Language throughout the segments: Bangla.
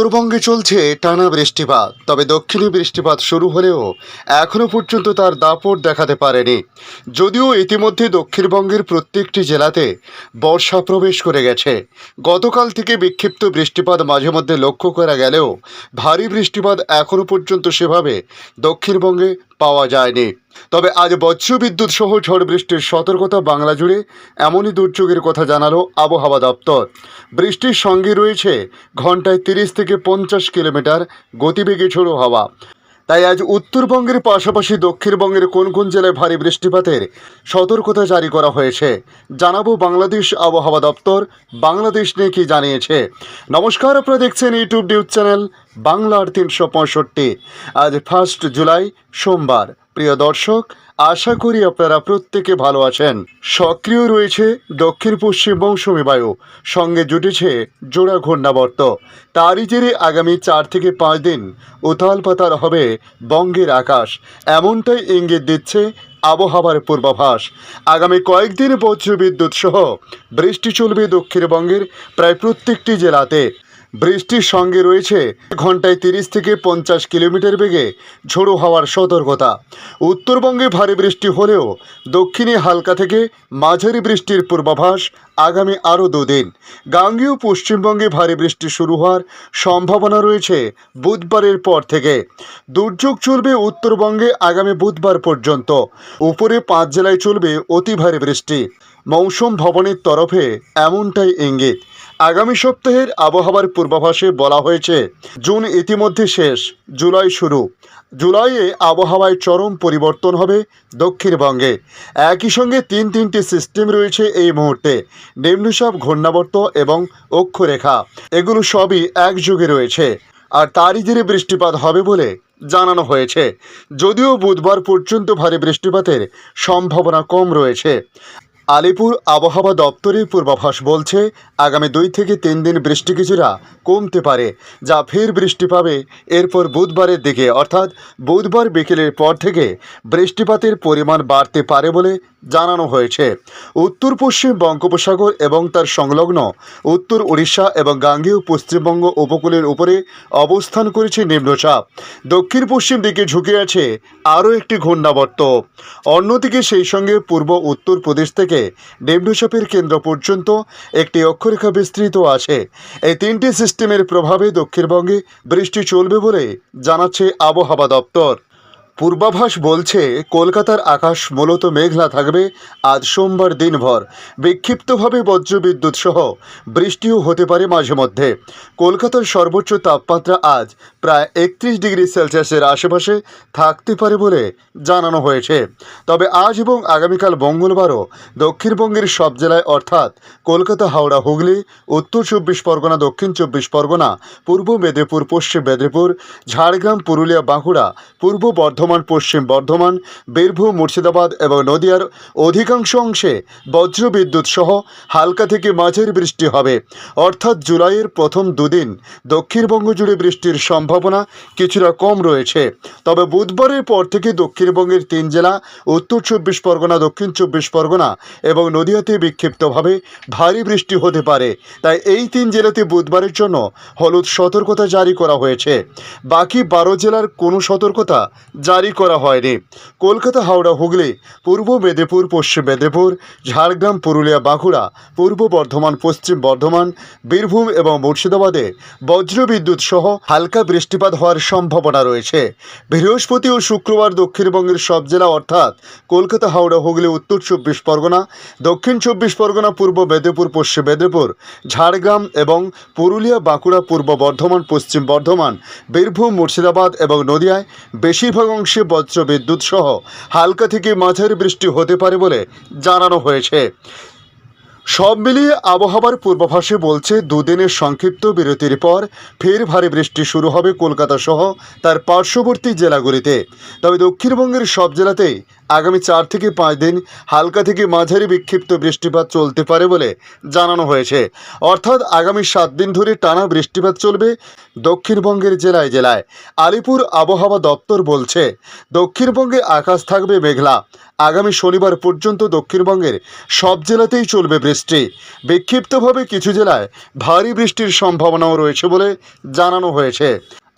উত্তরবঙ্গে চলছে টানা বৃষ্টিপাত, তবে দক্ষিণে বৃষ্টিপাত শুরু হলেও এখনও পর্যন্ত তার দাপট দেখাতে পারেনি। যদিও ইতিমধ্যে দক্ষিণবঙ্গের প্রত্যেকটি জেলাতে বর্ষা প্রবেশ করে গেছে। গতকাল থেকে বিক্ষিপ্ত বৃষ্টিপাত মাঝে মধ্যে লক্ষ্য করা গেলেও ভারী বৃষ্টিপাত এখনও পর্যন্ত সেভাবে দক্ষিণবঙ্গে পাওয়া যায়নি। তবে আজ বজ্রবিদ্যুৎ সহ ঝড় বৃষ্টির সতর্কতা বাংলা জুড়ে এমনই দুর্যোগের কথা জানালো আবহাওয়া দপ্তর। বৃষ্টির সঙ্গে রয়েছে ঘন্টায় তিরিশ থেকে পঞ্চাশ কিলোমিটার গতিবেগে ঝোড়ো হাওয়া। তাই আজ উত্তরবঙ্গের পাশাপাশি দক্ষিণবঙ্গের কোন কোন জেলায় ভারী বৃষ্টিপাতের সতর্কতা জারি করা হয়েছে, জানাব বাংলাদেশ আবহাওয়া দপ্তর। বাংলাদেশ নিয়ে কি জানিয়েছে? নমস্কার, আপনারা দেখছেন ইউটিউব নিউজ চ্যানেল বাংলার তিনশো পঁয়ষট্টি। আজ ফার্স্ট জুলাই, সোমবার। প্রিয় দর্শক, আশা করি আপনারা প্রত্যেকে ভালো আছেন। সক্রিয় রয়েছে দক্ষিণ পশ্চিম মৌসুমী বায়ু সঙ্গে জুটেছে জোড়া ঘূর্ণাবর্ত। তারই জেরে আগামী চার থেকে পাঁচ দিন উথাল পাতাল হবে বঙ্গের আকাশ। এমনটাই ইঙ্গিত দিচ্ছে আবহাওয়ার পূর্বাভাস। আগামী কয়েকদিন বজ্রবিদ্যুৎ সহ বৃষ্টি চলবে দক্ষিণবঙ্গের প্রায় প্রত্যেকটি জেলাতে। বৃষ্টির সঙ্গে রয়েছে ঘন্টায় তিরিশ থেকে পঞ্চাশ কিলোমিটার বেগে ঝোড়ো হওয়ার সতর্কতা। উত্তরবঙ্গে ভারী বৃষ্টি হলেও দক্ষিণে হালকা থেকে মাঝারি বৃষ্টির পূর্বাভাস আগামী আরও দুদিন। গাঙ্গেয় পশ্চিমবঙ্গে ভারী বৃষ্টি শুরু হওয়ার সম্ভাবনা রয়েছে বুধবারের পর থেকে। দুর্যোগ চলবে উত্তরবঙ্গে আগামী বুধবার পর্যন্ত। উপরে পাঁচ জেলায় চলবে অতি ভারী বৃষ্টি। মৌসুম ভবনের তরফে এমনটাই ইঙ্গিত। আগামী সপ্তাহের আবহাওয়ার পূর্বাভাসে বলা হয়েছে, জুন ইতিমধ্যে শেষ, জুলাই শুরু। জুলাইয়ে আবহাওয়ায় চরম পরিবর্তন হবে দক্ষিণবঙ্গে। একই সঙ্গে তিন তিনটি সিস্টেম রয়েছে এই মুহূর্তে, নিম্নচাপ, ঘূর্ণাবর্ত এবং অক্ষরেখা। এগুলো সবই একযোগে রয়েছে। আর তারই জেরে বৃষ্টিপাত হবে বলে জানানো হয়েছে। যদিও বুধবার পর্যন্ত ভারী বৃষ্টিপাতের সম্ভাবনা কম রয়েছে। আলিপুর আবহাওয়া দপ্তরের পূর্বাভাস বলছে, আগামী দুই থেকে তিন দিন বৃষ্টি কিছুটা কমতে পারে, যা ফের বৃষ্টি পাবে। এরপর বুধবারের দিকে, অর্থাৎ বুধবার বিকেলের পর থেকে বৃষ্টিপাতের পরিমাণ বাড়তে পারে বলে জানানো হয়েছে। উত্তর, পশ্চিম বঙ্গোপসাগর এবং তার সংলগ্ন উত্তর উড়িষ্যা এবং গাঙ্গেয় পশ্চিমবঙ্গ উপকূলের উপরে অবস্থান করেছে নিম্নচাপ। দক্ষিণ, পশ্চিম দিকে ঝুঁকে আছে আরও একটি ঘূর্ণাবর্ত। অন্যদিকে সেই সঙ্গে পূর্ব উত্তর প্রদেশ থেকে নিম্নচাপের কেন্দ্র পর্যন্ত একটি অক্ষরেখা বিস্তৃত আছে। এই তিনটি সিস্টেমের প্রভাবে দক্ষিণবঙ্গে বৃষ্টি চলবে বলে জানাচ্ছে আবহাওয়া দপ্তর। পূর্বাভাস বলছে, কলকাতার আকাশ মূলত মেঘলা থাকবে। আজ সোমবার দিনভর বিক্ষিপ্তভাবে বজ্রবিদ্যুৎ সহ বৃষ্টিও হতে পারে মাঝে মধ্যে। কলকাতার সর্বোচ্চ তাপমাত্রা আজ প্রায় একত্রিশ ডিগ্রি সেলসিয়াসের আশেপাশে থাকতে পারে বলে জানানো হয়েছে। তবে আজ এবং আগামীকাল মঙ্গলবারও দক্ষিণবঙ্গের সব জেলায় অর্থাৎ কলকাতা, হাওড়া, হুগলি, উত্তর চব্বিশ পরগনা, দক্ষিণ চব্বিশ পরগনা, পূর্ব মেদিনীপুর, পশ্চিম মেদিনীপুর, ঝাড়গ্রাম, পুরুলিয়া, বাঁকুড়া, পূর্ব বর্ধমান পশ্চিম বর্ধমান, বীরভূম, মুর্শিদাবাদ এবং নদিয়ার অধিকাংশ অংশে বজ্রবিদ্যুৎ সহ হালকা থেকে মাঝের বৃষ্টি হবে। অর্থাৎ জুলাইয়ের প্রথম দুদিন দক্ষিণবঙ্গ জুড়ে বৃষ্টির সম্ভাবনা কিছুটা কম রয়েছে। তবে বুধবারের পর থেকে দক্ষিণবঙ্গের তিন জেলা, উত্তর চব্বিশ পরগনা, দক্ষিণ চব্বিশ পরগনা এবং নদিয়াতে বিক্ষিপ্তভাবে ভারী বৃষ্টি হতে পারে। তাই এই তিন জেলাতে বুধবারের জন্য হলুদ সতর্কতা জারি করা হয়েছে। বাকি বারো জেলার কোনো সতর্কতা জারি করা হয়নি। কলকাতা, হাওড়া, হুগলি, পূর্ব মেদিনীপুর, পশ্চিম মেদিনীপুর, ঝাড়গ্রাম, পুরুলিয়া, বাঁকুড়া, পূর্ব বর্ধমান, পশ্চিম বর্ধমান, বীরভূম এবং মুর্শিদাবাদে বজ্রবিদ্যুৎ সহ হালকা বৃষ্টিপাত হওয়ার সম্ভাবনা রয়েছে। বৃহস্পতি ও শুক্রবার দক্ষিণবঙ্গের সব জেলা অর্থাৎ কলকাতা, হাওড়া, হুগলি, উত্তর চব্বিশ পরগনা, দক্ষিণ চব্বিশ পরগনা, পূর্ব মেদিনীপুর, পশ্চিম মেদিনীপুর, ঝাড়গ্রাম এবং পুরুলিয়া, বাঁকুড়া, পূর্ব বর্ধমান, পশ্চিম বর্ধমান, বীরভূম, মুর্শিদাবাদ এবং নদিয়ায় বেশিরভাগ অংশে বজ্রবিদ্যুৎ সহ হালকা থেকে মাঝারি বৃষ্টি হতে পারে বলে জানানো হয়েছে। সব মিলিয়ে আবহাওয়ার পূর্বাভাসে বলছে, দুদিনের সংক্ষিপ্ত বিরতির পর ফের ভারী বৃষ্টি শুরু হবে কলকাতা সহ তার পার্শ্ববর্তী জেলাগুলিতে। তবে দক্ষিণবঙ্গের সব জেলাতেই আগামী চার থেকে পাঁচ দিন হালকা থেকে মাঝারি বিক্ষিপ্ত বৃষ্টিপাত চলতে পারে বলে জানানো হয়েছে। অর্থাৎ আগামী সাত দিন ধরে টানা বৃষ্টিপাত চলবে দক্ষিণবঙ্গের জেলায় জেলায়। আলিপুর আবহাওয়া দপ্তর বলছে, দক্ষিণবঙ্গে আকাশ থাকবে মেঘলা। আগামী শনিবার পর্যন্ত দক্ষিণবঙ্গের সব জেলাতেই চলবে বৃষ্টি। বিক্ষিপ্তভাবে কিছু জেলায় ভারী বৃষ্টির সম্ভাবনাও রয়েছে বলে জানানো হয়েছে।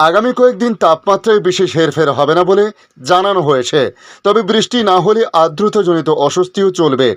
আগামী কয়েকদিন তাপমাত্রায় বিশেষ হেরফের হবে না বলে জানানো হয়েছে। তবে বৃষ্টি না হলে আর্দ্রতাজনিত অস্বস্তিও চলবে।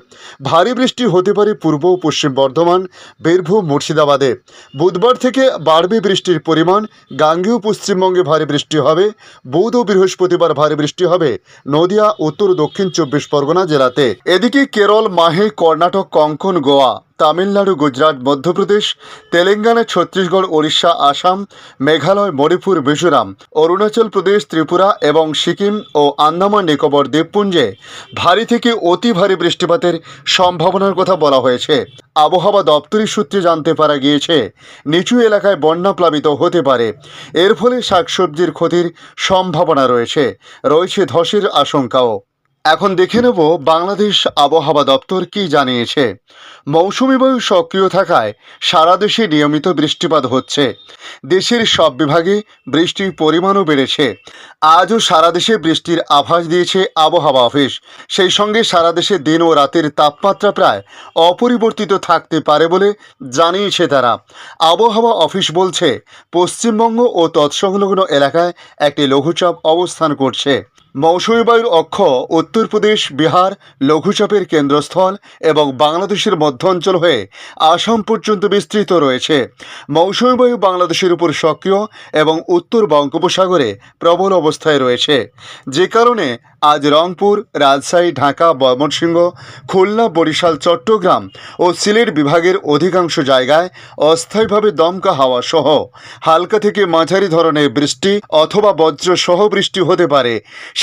ভারী বৃষ্টি হতে পারে পূর্ব ও পশ্চিম বর্ধমান, বীরভূম, মুর্শিদাবাদে। বুধবার থেকে বাড়বে বৃষ্টির পরিমাণ। গাঙ্গেয় পশ্চিমবঙ্গে ভারী বৃষ্টি হবে। বুধ ও বৃহস্পতিবার ভারী বৃষ্টি হবে। নদিয়া, উত্তর দক্ষিণ চব্বিশ পরগনা জেলাতে। এদিকে কেরল, মাহে, কর্ণাটক, কঙ্কন, গোয়া। তামিলনাড়ু, গুজরাট, মধ্যপ্রদেশ, তেলেঙ্গানা, ছত্তিশগড়, ওড়িশা, আসাম, মেঘালয়, মণিপুর, মিজোরাম, অরুণাচল প্রদেশ, ত্রিপুরা এবং সিকিম ও আন্দামান নিকোবর দ্বীপপুঞ্জে ভারী থেকে অতি ভারী বৃষ্টিপাতের সম্ভাবনার কথা বলা হয়েছে। আবহাওয়া দপ্তরের সূত্রে জানতে পারা গিয়েছে, নিচু এলাকায় বন্যা প্লাবিত হতে পারে। এর ফলে শাকসবজির ক্ষতির সম্ভাবনা রয়েছে। রয়েছে ধসের আশঙ্কাও। এখন দেখে নেব বাংলাদেশ আবহাওয়া দপ্তর কি জানিয়েছে। মৌসুমি বায়ু সক্রিয় থাকায় সারা দেশে নিয়মিত বৃষ্টিপাত হচ্ছে। দেশের সব বিভাগে বৃষ্টির পরিমাণও বেড়েছে। আজও সারা দেশে বৃষ্টির আভাস দিয়েছে আবহাওয়া অফিস। সেই সঙ্গে সারা দেশে দিন ও রাতের তাপমাত্রা প্রায় অপরিবর্তিত থাকতে পারে বলে জানিয়েছে তারা। আবহাওয়া অফিস বলছে, পশ্চিমবঙ্গ ও তৎসংলগ্ন এলাকায় একটি লঘুচাপ অবস্থান করছে। মৌসুমী বায়ুর অক্ষ উত্তরপ্রদেশ বিহার, লঘুচাপের কেন্দ্রস্থল এবং বাংলাদেশের মধ্য অঞ্চল হয়ে আসাম পর্যন্ত বিস্তৃত রয়েছে। মৌসুমী বায়ু বাংলাদেশের উপর সক্রিয় এবং উত্তর বঙ্গোপসাগরে প্রবল অবস্থায় রয়েছে। যে কারণে আজ রংপুর, রাজশাহী, ঢাকা ময়মনসিংহ খুলনা, বরিশাল, চট্টগ্রাম ও সিলেট বিভাগের অধিকাংশ জায়গায় অস্থায়ীভাবে দমকা হাওয়া সহ হালকা থেকে মাঝারি ধরনের বৃষ্টি অথবা বজ্র সহ বৃষ্টি হতে পারে।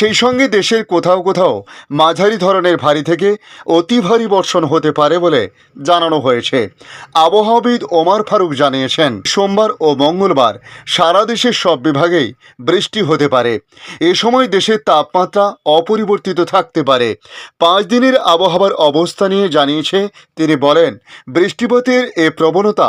সেই সঙ্গে দেশের কোথাও কোথাও মাঝারি ধরনের ভারী থেকে অতি ভারী বর্ষণ হতে পারে বলে জানানো হয়েছে। আবহাওয়াবিদ ওমার ফারুক জানিয়েছেন, সোমবার ও মঙ্গলবার সারা দেশের সব বিভাগেই বৃষ্টি হতে পারে। এ সময় দেশের তাপমাত্রা অপরিবর্তিত থাকতে পারে। পাঁচ দিনের আবহাওয়ার অবস্থা নিয়ে জানিয়েছে তিনি বলেন, বৃষ্টিপাতের এ প্রবণতা